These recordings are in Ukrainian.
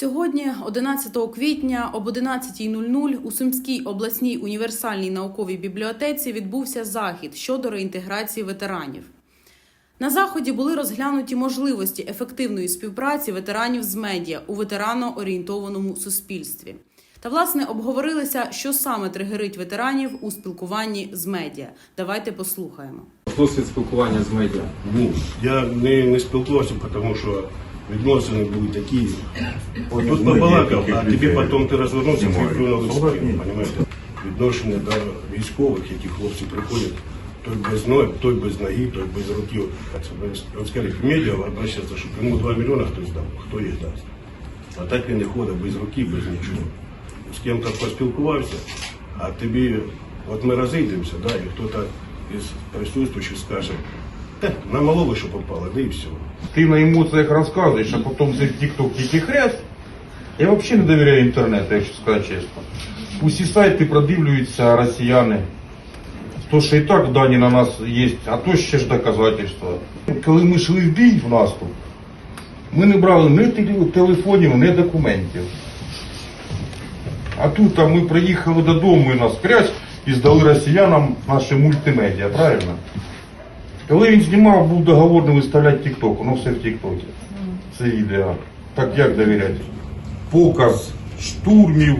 Сьогодні, 11 квітня, об 11.00 у Сумській обласній універсальній науковій бібліотеці відбувся захід щодо реінтеграції ветеранів. На заході були розглянуті можливості ефективної співпраці ветеранів з медіа у ветерано-орієнтованому суспільстві. Та власне обговорилися, що саме тригерить ветеранів у спілкуванні з медіа. Давайте послухаємо. Досвід спілкування з медіа. Ну, я не, не спілкувався, тому що відносини були такі. От тут побалакав, а тобі потім ти розвернувся і плюнув в спину, розумієте? Відношення до військових, які хлопці приходять, той без ноги, той без ноги, той без руки. От скажіть, в медіа обращаться, щоб йому 2 мільйони хтось дав, хто їх дасть. А так він не ходить без руки, без нічого. З ким-то поспілкувався, а тобі, от ми розійдемося, да, і хтось із присутствуючих скаже, «Та, на малого, що попало, да і все. Ты на эмоциях рассказываешь, а потом за ТикТок тільки хрест. Я вообще не доверяю інтернету, якщо сказати чесно. Усі сайти продивлюються росіяни. То, що і так дані на нас є, а то ще ж доказательства. Коли ми йшли в бій в наступ, ми не брали ні теле- телефонів, ні документів. А тут а ми приїхали додому і нас прять і здали росіянам наші мультимедіа, правильно? Коли він знімав, був договор не виставляти TikTok, воно все в Тіктокі. Це відео. Так як довіряти? Показ штурмів,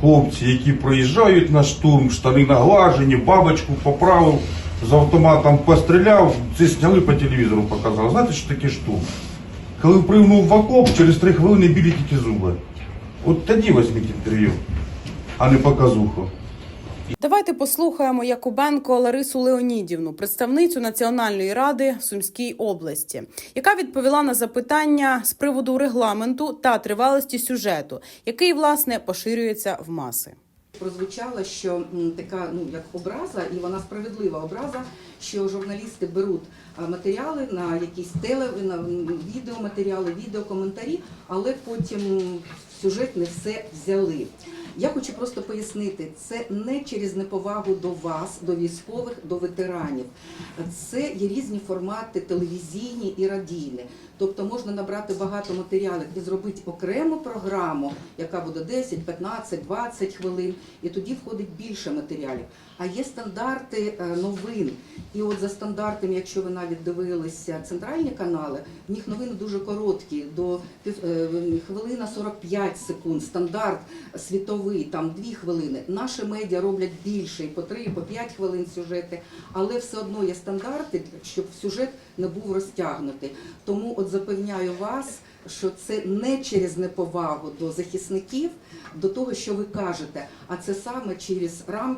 хлопці, які приїжджають на штурм, штани наглажені, бабочку поправив, з автоматом постріляв, це зняли по телевізору, показали. Знаєте, що таке штурм? Коли пригнув в окоп, через три хвилини білі тільки зуби. От тоді візьміть інтерв'ю, а не показуху. Давайте послухаємо Якубенко Ларису Леонідівну, представницю Національної ради в Сумській області, яка відповіла на запитання з приводу регламенту та тривалості сюжету, який власне поширюється в маси. прозвучало, що така ну як образа, і вона справедлива образа, що журналісти беруть матеріали на якісь теле, на відеоматеріали, відеокоментарі, але потім сюжет не все взяли. Я хочу просто пояснити, це не через неповагу до вас, до військових, до ветеранів. Це є різні формати телевізійні і радійні. Тобто можна набрати багато матеріалів і зробити окрему програму, яка буде 10, 15, 20 хвилин, і тоді входить більше матеріалів. А є стандарти е, новин. І от за стандартами, якщо ви навіть дивилися центральні канали, в них новини дуже короткі, до е, хвилина 45 секунд. Стандарт світовий, там дві хвилини. Наші медіа роблять більше, і по три, і по п'ять хвилин сюжети, але все одно є стандарти, щоб сюжет не був розтягнутий. Тому от запевняю вас, що це не через неповагу до захисників, до того, що ви кажете, а це саме через рамки.